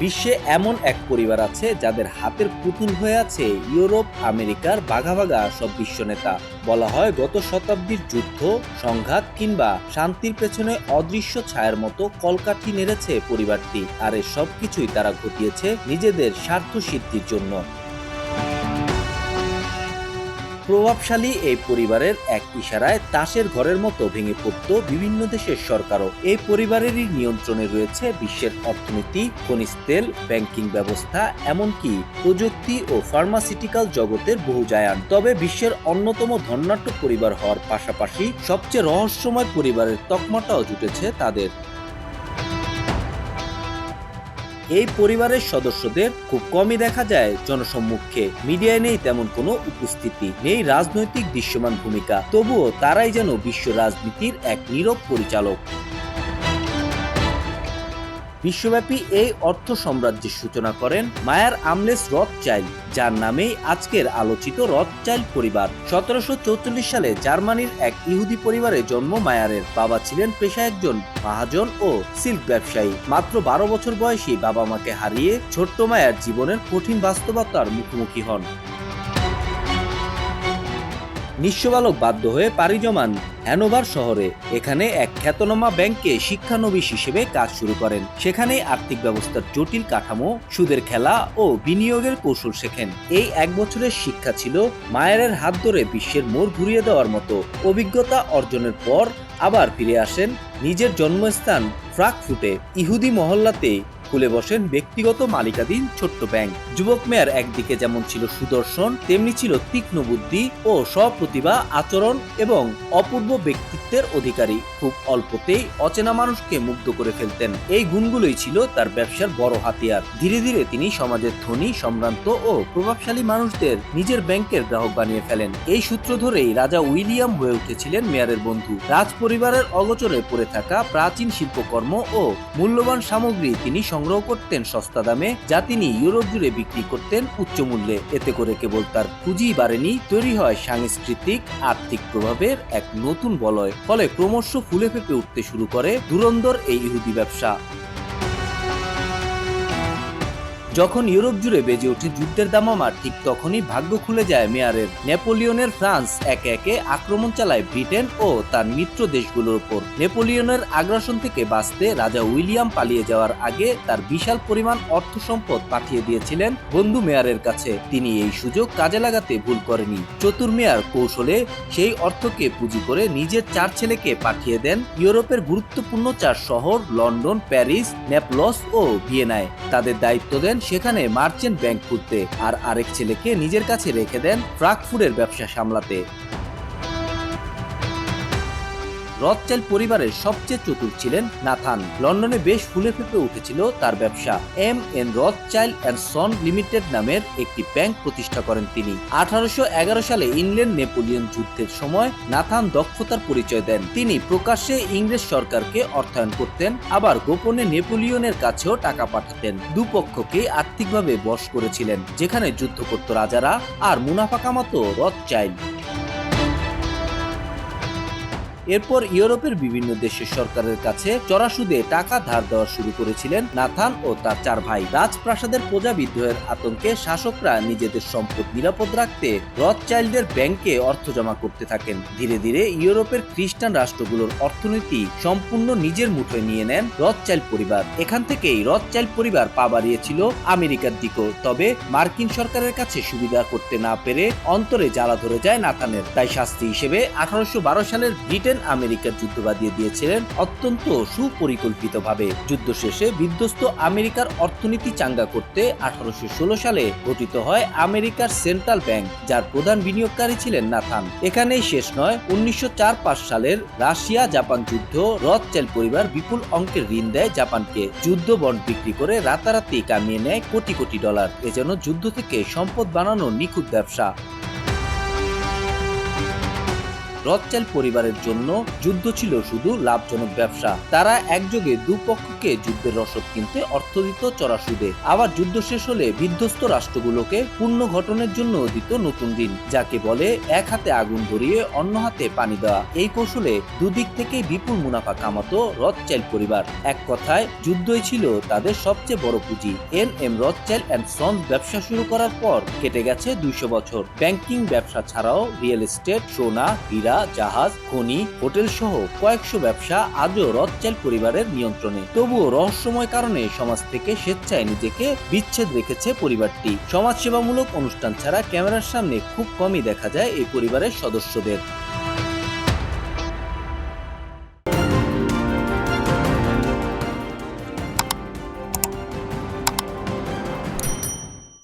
বিশ্বে এমন এক পরিবার আছে যাদের হাতের পুতুল হয়ে আছে ইউরোপ, আমেরিকার বাঘা বাঘা সব বিশ্ব নেতা। বলা হয় গত শতাব্দীর যুদ্ধ, সংঘাত কিংবা শান্তির পেছনে অদৃশ্য ছায়ার মতো কলকাঠি নেড়েছে পরিবারটি। আর এ সব কিছুই তারা ঘটিয়েছে নিজেদের স্বার্থ সিদ্ধির জন্য। প্রভাবশালী এই পরিবারের এক ইশারায় তাসের ঘরের মতো ভেঙে পড়ত বিভিন্ন দেশের সরকারও। এই পরিবারেরই নিয়ন্ত্রণে রয়েছে বিশ্বের অর্থনীতি, খনিজ তেল, ব্যাংকিং ব্যবস্থা, এমনকি প্রযুক্তি ও ফার্মাসিউটিক্যাল জগতের বহু জায়ান। তবে বিশ্বের অন্যতম ধন্যাট্য পরিবার হওয়ার পাশাপাশি সবচেয়ে রহস্যময় পরিবারের তকমাটাও জুটেছে তাদের। এই পরিবারের সদস্যদের খুব কমই দেখা যায় জনসম্মুখে। মিডিয়ায় নেই তেমন কোনো উপস্থিতি, নেই রাজনৈতিক দৃশ্যমান ভূমিকা। তবুও তারাই যেন বিশ্ব রাজনীতির এক নীরব পরিচালক। বিশ্বব্যাপী এই অর্থ সাম্রাজ্যের সূচনা করেন মায়ার আমলেস রথ চাইল্ড যার নামেই আজকের আলোচিত রথ চাইল্ড পরিবার। সতেরোশো সালে জার্মানির এক ইহুদি পরিবারে জন্ম মায়ারের বাবা ছিলেন পেশা একজন মহাজন ও সিল্ক ব্যবসায়ী। মাত্র বারো বছর বয়সী বাবা মাকে হারিয়ে ছোট্ট মায়ার জীবনের কঠিন বাস্তবতার মুখোমুখি হন। নিঃস্ব বালক বাধ্য হয়ে পাড়ি জমান হ্যানোভার শহরে এখানে এক খ্যাতনামা ব্যাংকে শিক্ষানবিশ হিসেবে কাজ শুরু করেন। সেখানে আর্থিক ব্যবস্থার জটিল কাঠামো, সুদের খেলা ও বিনিয়োগের কৌশল শেখেন। এই এক বছরের শিক্ষা ছিল মায়ের হাত ধরে বিশ্বের মোড় ঘুরিয়ে দেওয়ার মতো। অভিজ্ঞতা অর্জনের পর আবার ফিরে আসেন নিজের জন্মস্থান ফ্রাকফুটে ইহুদি মহল্লাতে খুলে বসেন ব্যক্তিগত মালিকাধীন ছোট্ট ব্যাংক। যুবক মেয়ার একদিকে যেমন ছিল সুদর্শন, তেমনি ছিল তীক্ষ্ণ বুদ্ধি ও সপ্রতিভা, আচরণ এবং অপূর্ব ব্যক্তিত্বের অধিকারী। খুব অল্পতেই অচেনা মানুষকে মুগ্ধ করে ফেলতেন। এই গুণগুলোই ছিল তার ব্যবসার বড় হাতিয়ার। ধীরে ধীরে তিনি সমাজের ধনী, সম্ভ্রান্ত ও প্রভাবশালী মানুষদের নিজের ব্যাংকের গ্রাহক বানিয়ে ফেলেন। এই সূত্র ধরেই রাজা উইলিয়াম হয়ে উঠেছিলেন মেয়ারের বন্ধু। রাজ পরিবারের অগোচরে পড়ে থাকা প্রাচীন শিল্পকর্ম ও মূল্যবান সামগ্রী তিনি সংগ্রহ করতেন সস্তা দামে, যা তিনি ইউরোপ জুড়ে বিক্রি করতেন উচ্চ মূল্যে। এতে করে কেবল তার পুঁজি বাড়েনি, তৈরি হয় সাংস্কৃতিক, আর্থিক প্রভাবের এক নতুন বলয়। ফলে ক্রমশ ফুলে ফেঁপে উঠতে শুরু করে দুরন্দর এই ইহুদি ব্যবসা। যখন ইউরোপ জুড়ে বেজে ওঠে যুদ্ধের দামামা ঠিক তখনই ভাগ্য খুলে যায় মেয়ারের। নেপোলিয়নের ফ্রান্স একে একে আক্রমণ চালায় ব্রিটেন ও তার মিত্র দেশগুলোর উপর নেপোলিয়নের আগ্রাসন থেকে বাঁচতে রাজা উইলিয়াম পালিয়ে যাওয়ার আগে তার বিশাল পরিমাণ অর্থ সম্পদ পাঠিয়ে দিয়েছিলেন বন্ধু মেয়ারের কাছে। তিনি এই সুযোগ কাজে লাগাতে ভুল করেনি। চতুর মেয়ার কৌশলে সেই অর্থকে পুঁজি করে নিজের চার ছেলেকে পাঠিয়ে দেন ইউরোপের গুরুত্বপূর্ণ চার শহর, লন্ডন, প্যারিস, নেপলস ও ভিয়েনায়। তাদের দায়িত্ব দেন সেখানে মার্চেন্ট ব্যাংক খুলতে আর আরেক ছেলেকে নিজের কাছে রেখে দেন ফ্রাকফুডের ব্যবসা সামলাতে। রথচাইল পরিবারের সবচেয়ে চতুর ছিলেন নাথান। লন্ডনে বেশ ফুলে ফেপে উঠেছিল তার ব্যবসা। M N Rothschild and son limited নামের একটি ব্যাংক প্রতিষ্ঠা করেন তিনি। আঠারোশো এগারো সালে ইংল্যান্ড নেপোলিয়ন যুদ্ধের সময় নাথান দক্ষতার পরিচয় দেন। তিনি প্রকাশ্যে ইংরেজ সরকারকে অর্থায়ন করতেন, আবার গোপনে নেপোলিয়নের কাছেও টাকা পাঠাতেন। দুপক্ষকে আর্থিকভাবে বশ করেছিলেন, যেখানে যুদ্ধ করত রাজারা, আর মুনাফা কামাতো রথচাইল্ড। এরপর ইউরোপের বিভিন্ন দেশের সরকারের কাছে চড়া সুদে টাকা ধার দেওয়া শুরু করেছিলেন নাথান ও তার চার ভাই। রাজপ্রাসাদের প্রজা বিদ্রোহের আতঙ্কে শাসকরা নিজেদের সম্পদ নিরাপদ রাখতে রথ চাইল্ডের ব্যাংকে অর্থ জমা করতে থাকেন। ধীরে ধীরে ইউরোপের খ্রিস্টান রাষ্ট্রগুলোর অর্থনীতি সম্পূর্ণ নিজের মুঠোয় নিয়ে নেন রথ চাইল্ড পরিবার। এখান থেকেই রথ চাইল্ড পরিবার পা বাড়িয়েছিল আমেরিকার দিকেও। তবে মার্কিন সরকারের কাছে সুবিধা করতে না পেরে অন্তরে জ্বালা ধরে যায় নাথানের। তাই শাস্তি হিসেবে আঠারোশো বারো সালের ব্রিটেন আমেরিকার যুদ্ধ বাঁধিয়ে দিয়েছিলেন অত্যন্ত সুপরিকল্পিতভাবে। যুদ্ধ শেষে বিধ্বস্ত আমেরিকার অর্থনীতি চাঙ্গা করতে আঠারোশো সালে গঠিত হয় আমেরিকার সেন্ট্রাল ব্যাংক, যার প্রধান বিনিয়োগকারী ছিলেন নাথান। এখানেই শেষ নয়, উনিশশো সালের রাশিয়া জাপান যুদ্ধ রথচাইল পরিবার বিপুল অঙ্কের ঋণ দেয় জাপানকে। যুদ্ধ বন্ড বিক্রি করে রাতারাতি কামিয়ে নেয় কোটি কোটি ডলার। এজন্য যুদ্ধ থেকে সম্পদ বানানো নিখুঁত ব্যবসা। রথচাইল পরিবারের জন্য যুদ্ধ ছিল শুধু লাভজনক ব্যবসা। তারা একযোগে দুপক্ষকে যুদ্ধের রসদ কিনতে অর্থ দিত চড়া সুদে। আবার যুদ্ধ শেষ হলে বিধ্বস্ত রাষ্ট্রগুলোকে পূর্ণ ঘটনের জন্য দিত নতুন ঋণ, যাকে বলে এক হাতে আগুন ধরিয়ে অন্য হাতে পানি দেওয়া। এই কৌশলে দুদিক থেকে বিপুল মুনাফা কামাতো রথচাইল পরিবার। এক কথায়, যুদ্ধই ছিল তাদের সবচেয়ে বড় পুঁজি। N M Rothschild and sons ব্যবসা শুরু করার পর কেটে গেছে দুইশো বছর। ব্যাংকিং ব্যবসা ছাড়াও রিয়েল এস্টেট, সোনা, হীরা জাহাজ, খনি, হোটেল সহ কয়েকশো ব্যবসা আজও রথচাল পরিবারের নিয়ন্ত্রণে। তবুও রহস্যময় কারণে সমাজ থেকে স্বেচ্ছায় নিজেকে বিচ্ছেদ রেখেছে পরিবারটি। সমাজসেবামূলক অনুষ্ঠান ছাড়া ক্যামেরার সামনে খুব কমই দেখা যায় এই পরিবারের সদস্যদের।